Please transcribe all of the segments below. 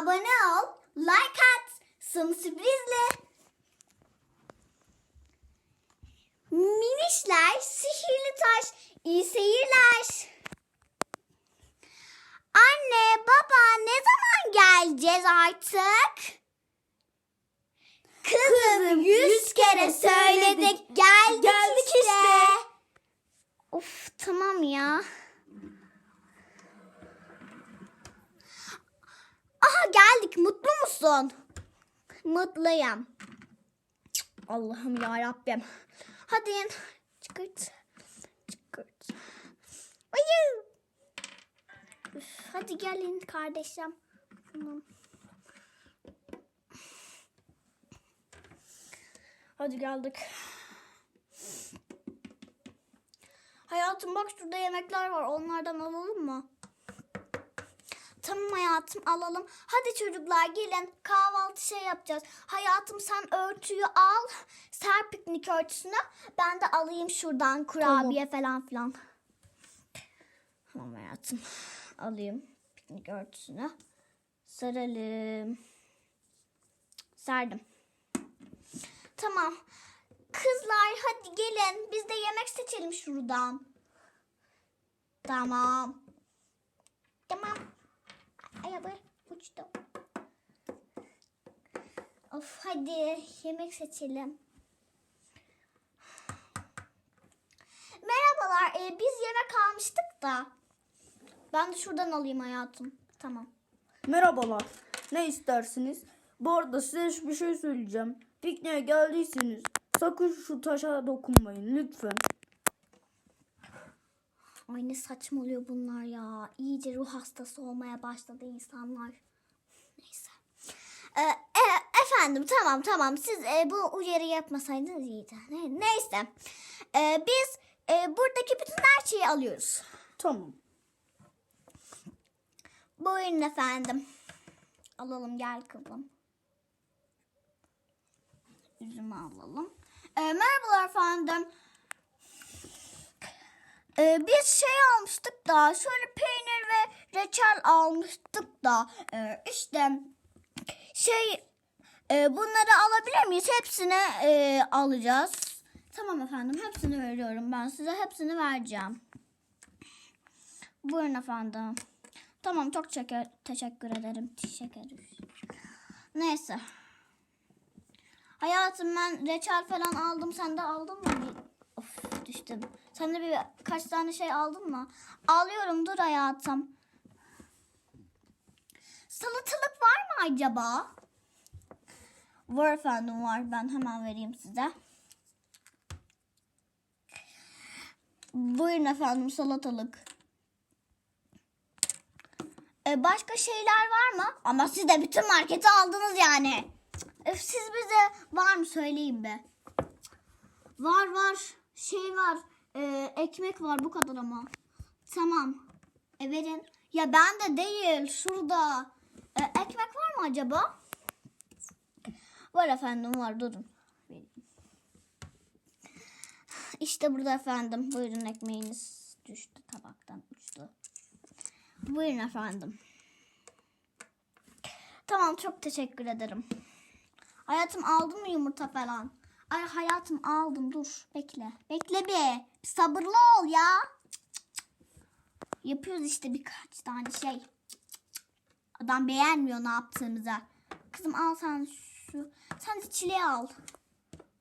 abone ol, like at, sım sürprizle. Minişler, sihirli taş, iyi seyirler. Anne, baba ne zaman geleceğiz artık? Kızım yüz kere söyledik, geldik, Geldik işte. işte. Of tamam ya. Aha geldik. Mutlu musun? Mutluyum. Allah'ım ya Rabbim. Hadi in. Çıkırt. Çıkırt. Ayı. Üf, hadi gelin kardeşim. Hadi geldik. Hayatım bak şurada yemekler var. Onlardan alalım mı? Tamam hayatım alalım. Hadi çocuklar gelin kahvaltı şey yapacağız. Hayatım sen örtüyü al. Ser piknik örtüsünü. Ben de alayım şuradan kurabiye falan filan. Tamam hayatım. Alayım piknik örtüsünü. Saralım. Serdim. Tamam. Kızlar hadi gelin. Biz de yemek seçelim şuradan. Tamam. Tamam. Ay abi uçtu. Of hadi yemek seçelim. Merhabalar. e, biz yemek almıştık da. Ben de şuradan alayım hayatım. Tamam. Merhabalar. Ne istersiniz? Bu arada size bir şey söyleyeceğim. Pikniğe geldiyseniz sakın şu taşa dokunmayın lütfen. Ay ne saçmalıyor bunlar ya. İyice ruh hastası olmaya başladı insanlar. Neyse. Ee, e, efendim tamam tamam siz e, bu uyarı yapmasaydınız iyiydi. Ne, neyse. Ee, biz e, buradaki bütün her şeyi alıyoruz. Tamam. Buyurun efendim. Alalım gel kızım. Üzümü alalım. Ee, merhabalar efendim. Ee, biz şey almıştık da şöyle peynir ve reçel almıştık da e, işte şey e, bunları alabilir miyiz? Hepsini e, alacağız. Tamam efendim hepsini veriyorum ben size hepsini vereceğim. Buyurun efendim. Tamam çok çeker, teşekkür ederim. Teşekkür. Neyse. Hayatım ben reçel falan aldım. Sen de aldın mı? Düştüm. Sen de bir kaç tane şey aldın mı? Alıyorum dur hayatım. Salatalık var mı acaba? Var efendim var. Ben hemen vereyim size. Buyurun efendim salatalık. E, başka şeyler var mı? Ama siz de bütün marketi aldınız yani. E, siz bize var mı söyleyin be. Var var. Şey var. E, ekmek var bu kadar ama. Tamam. E, verin. Ya ben de değil. Şurada. E, ekmek var mı acaba? Var efendim var. Durun. İşte burada efendim. Buyurun ekmeğiniz düştü tabaktan uçtu. Buyurun efendim. Tamam çok teşekkür ederim. Hayatım aldın mı yumurta falan? Ay hayatım aldım dur bekle. Bekle bir. bir sabırlı ol ya. Yapıyoruz işte birkaç tane şey. Adam beğenmiyor ne yaptığımızı. Kızım al sen şu. Sen de çileği al.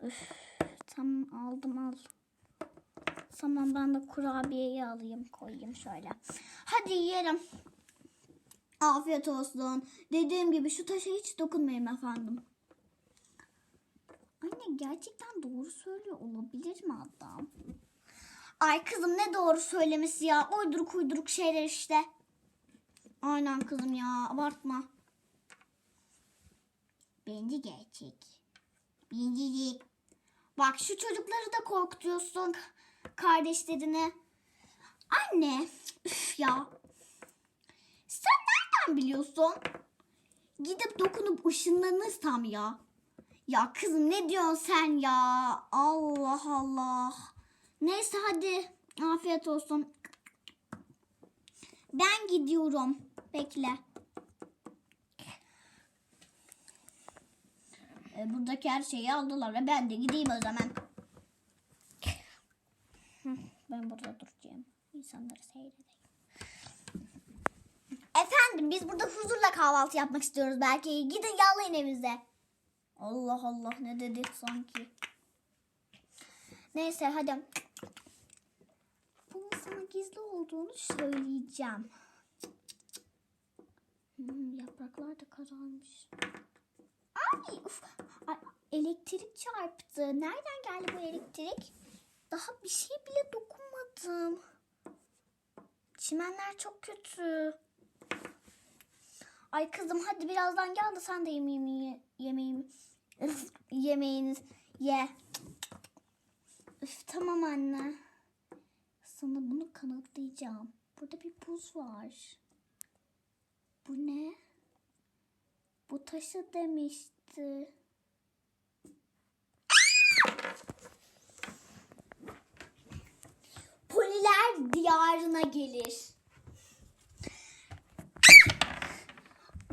Üf, tamam aldım al. Tamam ben de kurabiyeyi alayım koyayım şöyle. Hadi yiyelim. Afiyet olsun. Dediğim gibi şu taşa hiç dokunmayın efendim. Anne gerçekten doğru söylüyor olabilir mi adam? Ay kızım ne doğru söylemesi ya. Uyduruk uyduruk şeyler işte. Aynen kızım ya abartma. Bence gerçek. Bence değil. Bak şu çocukları da korkutuyorsun. Kardeşlerini. Anne. Üf ya. Sen nereden biliyorsun? Gidip dokunup ışınlanırsam ya. Ya kızım ne diyorsun sen ya? Allah Allah. Neyse hadi. Afiyet olsun. Ben gidiyorum. Bekle. E, buradaki her şeyi aldılar ve ben de gideyim o zaman. Ben burada duracağım. İnsanları seyredeyim. Efendim biz burada huzurla kahvaltı yapmak istiyoruz belki. Gidin yallayın evinize. Allah Allah ne dedi sanki. Neyse hadi. Bunun sana gizli olduğunu söyleyeceğim. Hmm, yapraklar da kararmış. Ay, uf, ay, elektrik çarptı. Nereden geldi bu elektrik? Daha bir şey bile dokunmadım. Çimenler çok kötü. Ay kızım hadi birazdan gel de sen de yemeğimi ye, yemeğiniz ye. Üf, tamam anne. Sana bunu kanıtlayacağım. Burada bir buz var. Bu ne? Bu taşı demişti. Poliler diyarına gelir.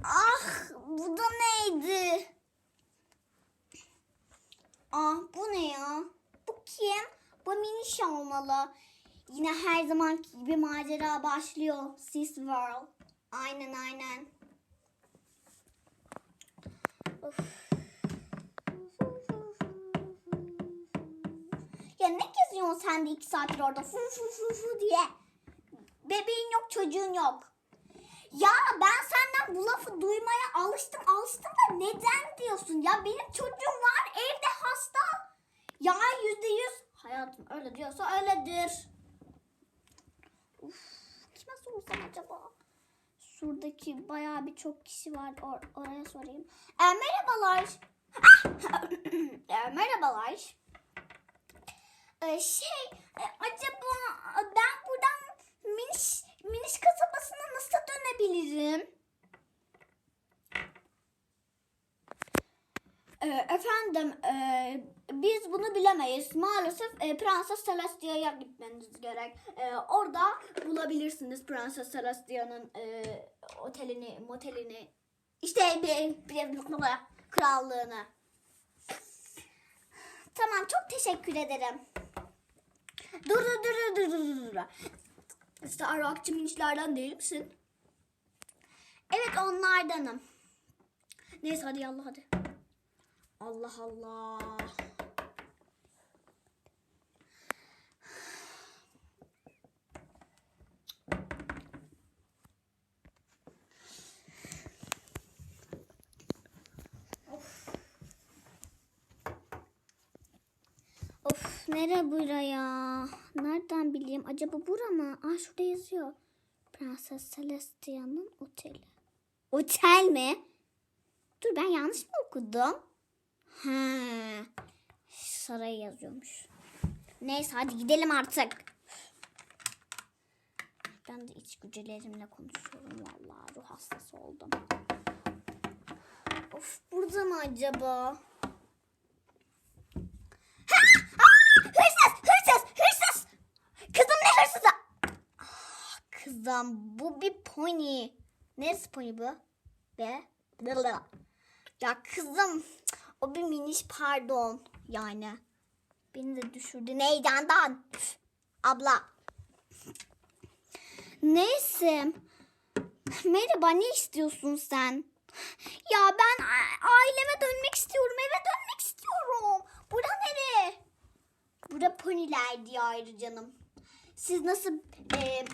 Ah bu da neydi? Ah bu ne ya? Bu kim? Bu miniş olmalı. Yine her zamanki gibi macera başlıyor. Sis World. Aynen aynen. Of. Ya ne geziyorsun sen de iki saattir orada fu fu fu fu diye. Bebeğin yok çocuğun yok. Ya ben senden bu lafı duymaya alıştım alıştım da neden diyorsun? Ya benim çocuğum var hasta. Ya yüzde yüz. Hayatım öyle diyorsa öyledir. Uf, kime sorsam acaba? Şuradaki bayağı bir çok kişi var. Or- oraya sorayım. E, merhabalar. e, merhabalar. E, şey e, acaba ben buradan Miniş, Miniş kasabasına nasıl dönebilirim? E, efendim e, biz bunu bilemeyiz. Maalesef e, Prenses Celestia'ya gitmeniz gerek. E, orada bulabilirsiniz Prenses Celestia'nın e, otelini, motelini. İşte bir, bir, krallığını. Tamam çok teşekkür ederim. Dur dur dur dur dur dur. Sen rockçı minçlerden değil misin? Evet onlardanım. Neyse hadi yallah hadi. Allah Allah. Of nere buraya? Nereden bileyim? Acaba bura mı? Aa şurada yazıyor. Prenses Celestia'nın oteli. Otel mi? Dur ben yanlış mı okudum? Ha. Saray yazıyormuş. Neyse hadi gidelim artık. Ben de içgüdülerimle konuşuyorum vallahi ruh hastası oldum. Of burada mı acaba? Hırsız! Hırsız! Hırsız! Kızım ne hırsızı? Ah, Kızım bu bir pony. Neresi pony bu? Be? Ya kızım o bir miniş pardon yani. Beni de düşürdü heyecandan. Üf, Abla. Neyse. Merhaba ne istiyorsun sen? Ya ben aileme dönmek istiyorum. Eve dönmek istiyorum. Bura nere? Bura poniler diyarı canım. Siz nasıl e,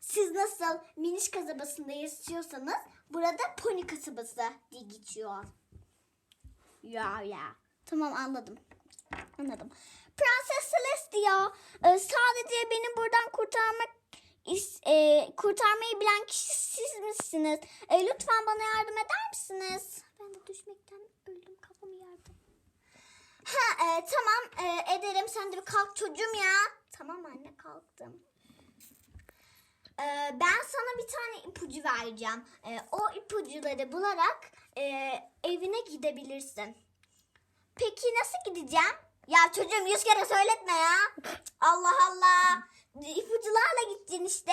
siz nasıl miniş kasabasında yaşıyorsanız burada pony kasabası diye geçiyor. Ya ya. Tamam anladım. Anladım. Prenses Celestia e, sadece beni buradan kurtarmak e, kurtarmayı bilen kişi siz misiniz? E, lütfen bana yardım eder misiniz? Ben de düşmekten öldüm kafamı yardım. Ha e, tamam e, ederim. Sen de bir kalk çocuğum ya. Tamam anne kalktım. E, ben sana bir tane ipucu vereceğim. E, o ipucuları bularak e, evine gidebilirsin. Peki nasıl gideceğim? Ya çocuğum yüz kere söyletme ya. Allah Allah. İpucularla gideceksin işte.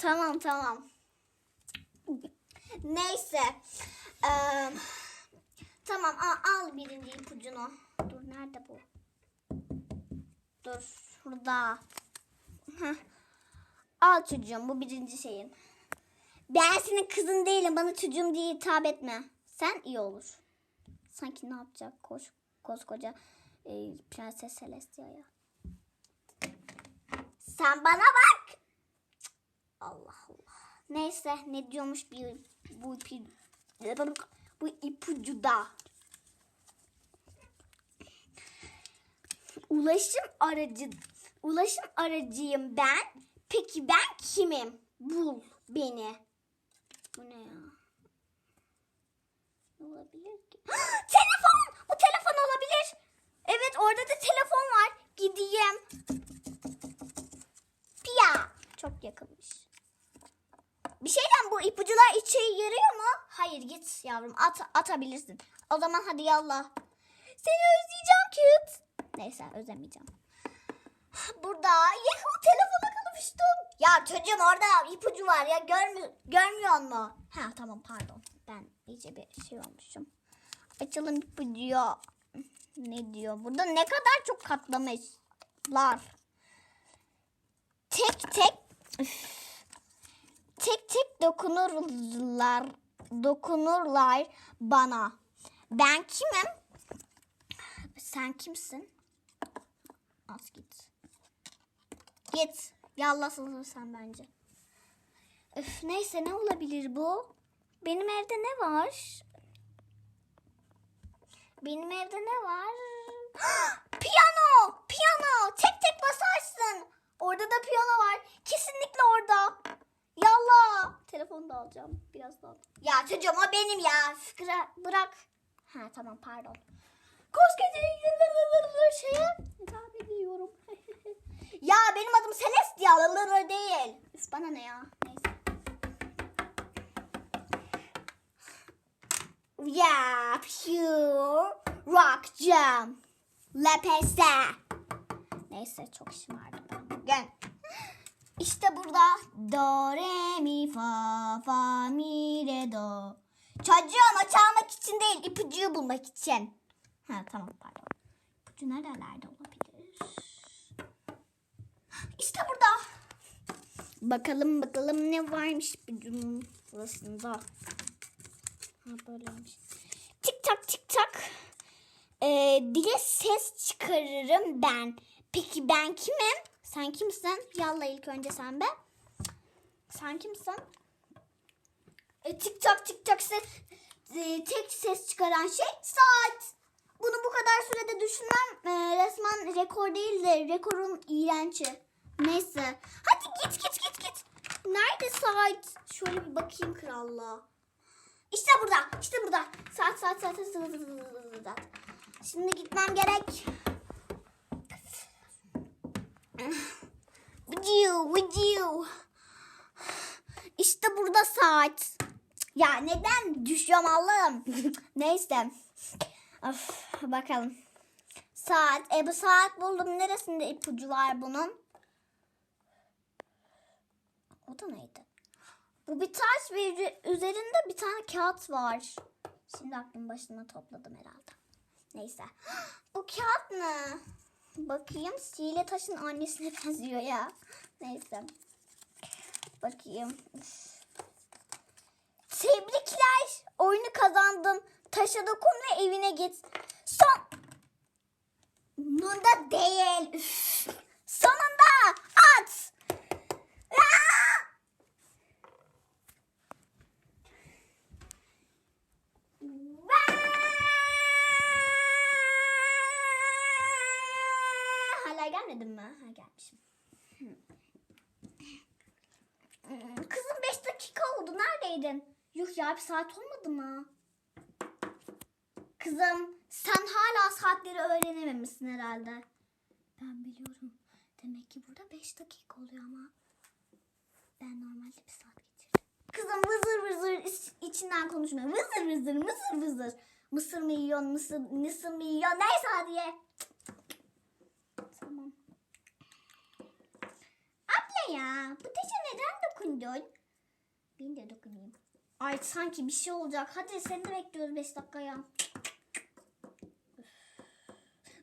Tamam tamam. Neyse. Eee Tamam al, al birinci ipucunu. Dur nerede bu? Dur şurada. Al çocuğum bu birinci şeyin. Ben senin kızın değilim. Bana çocuğum diye hitap etme. Sen iyi olur. Sanki ne yapacak koş, koskoca e, Prenses Celestia'ya. Sen bana bak. Allah Allah. Neyse ne diyormuş bir bu ipi bu ipucu da. Ulaşım aracı ulaşım aracıyım ben. Peki ben kimim? Bul beni. Bu ne ya? Olabilir ki? telefon! Bu telefon olabilir. Evet orada da telefon var. Gideyim. Pia. Çok yakınmış. Bir şeyden bu ipucular içe yarıyor mu? Hayır git yavrum at, atabilirsin. O zaman hadi yallah. Seni özleyeceğim kit. Neyse özlemeyeceğim. Burada yahu telefona kalmıştım. Ya çocuğum orada ipucu var ya görmü görmüyor mu? Ha tamam pardon. Ben iyice bir şey olmuşum. Açalım ipucuyu. Ne diyor? Burada ne kadar çok katlamışlar. Tek tek tek tek dokunurlar dokunurlar bana. Ben kimim? Sen kimsin? Az git. Git. Yallasın sen bence. Öf, neyse ne olabilir bu? Benim evde ne var? Benim evde ne var? piyano! Piyano! Tek tek basarsın. Orada da piyano var. Kesinlikle orada. Yallah. Telefonu da alacağım birazdan. Ya çocuğum o benim ya. Fikri bırak. Ha tamam pardon. Koskoca şeye hitap ediyorum. ya benim adım Celestia Lılır değil. Üf, bana ne ya? Neyse. Ya pure rock jam. Lepese. Neyse çok şımardım ben bugün. İşte burada do re mi fa fa mi re do. Çocuğum o çalmak için değil ipucuyu bulmak için. Ha tamam pardon. İpucu nerelerde olabilir? İşte burada. Bakalım bakalım ne varmış ipucunun burasında. Ha böyleymiş. Tik tak tik tak. Ee, dile ses çıkarırım ben. Peki ben kimim? Sen kimsin? Yalla ilk önce sen be. Sen kimsin? E, tik tak tik tak ses, e, tek ses çıkaran şey saat. Bunu bu kadar sürede düşünmem e, resmen rekor değil de rekorun iğrenci. Neyse. Hadi git git. Nerede saat? Şöyle bir bakayım krallığa. İşte burada. İşte burada. Saat saat saat saat saat. Şimdi gitmem gerek. Vıcıv vıcıv. İşte burada saat. Ya neden düşüyorum Allah'ım? Neyse. Of, bakalım. Saat. E bu saat buldum. Neresinde ipucu var bunun? O da neydi? Bu bir taş ve üze- üzerinde bir tane kağıt var. Şimdi aklım başına topladım herhalde. Neyse. Bu kağıt ne? Bakayım. Sihirli taşın annesine benziyor ya. Neyse. Bakayım. Üf. Tebrikler. Oyunu kazandın. Taşa dokun ve evine git. Son... Bunda değil. Üf. Sonunda at. Aa! Hala gelmedin mi? Ha gelmişim. Kızım 5 dakika oldu. Ya bir saat olmadı mı? Kızım sen hala saatleri öğrenememişsin herhalde. Ben biliyorum. Demek ki burada 5 dakika oluyor ama. Ben normalde bir saat geçirdim. Kızım vızır vızır iç- içinden konuşma. Vızır vızır mısır vızır. Mısır mı yiyorsun mısır, mısır mı yiyorsun neyse hadi ye. Tamam. Abla ya bu taşa neden dokundun? Ben de dokunayım. Ay sanki bir şey olacak. Hadi seni de bekliyoruz 5 dakikaya.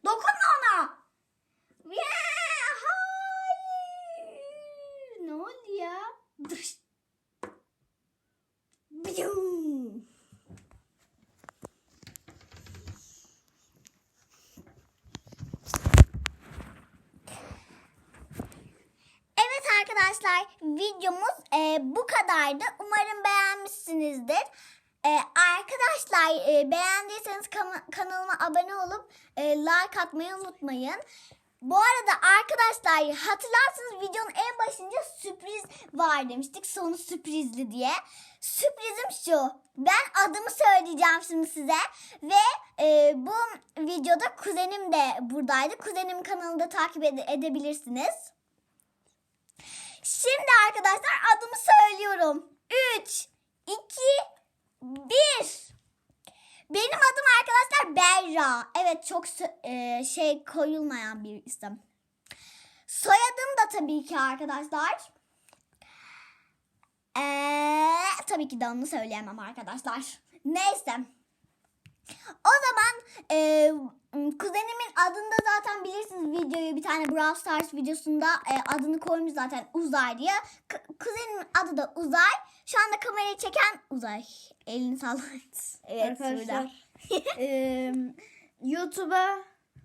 Dokunma ona. Ya, hayır. Ne oldu ya? Dış. Evet arkadaşlar videomuz e, bu kadardı. Umarım beğenmişsinizdir. E, arkadaşlar e, beğendiyseniz kana- kanalıma abone olup e, like atmayı unutmayın. Bu arada arkadaşlar hatırlarsınız videonun en başında sürpriz var demiştik. Sonu sürprizli diye. Sürprizim şu. Ben adımı söyleyeceğim şimdi size. Ve e, bu videoda kuzenim de buradaydı. Kuzenim kanalını da takip ede- edebilirsiniz. Şimdi arkadaşlar adımı söylüyorum. 3, 2, 1. Benim adım arkadaşlar Berra. Evet çok e, şey koyulmayan bir isim. Soyadım da tabii ki arkadaşlar. Ee, tabii ki de onu söyleyemem arkadaşlar. Neyse. O zaman e, kuzenimin adını da zaten bilirsiniz videoyu bir tane Brawl Stars videosunda e, adını koymuş zaten Uzay diye. K- kuzenimin adı da Uzay. Şu anda kamerayı çeken Uzay. Elini sallat. Evet. Arkadaşlar eee, YouTube'a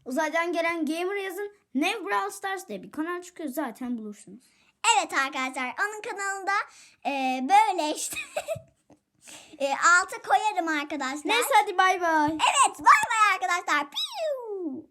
uzaydan gelen gamer yazın. Nev Brawl Stars diye bir kanal çıkıyor zaten bulursunuz. Evet arkadaşlar onun kanalında e, böyle işte. e, alta koyarım arkadaşlar. Neyse hadi bay bay. Evet bay bay arkadaşlar. Piu.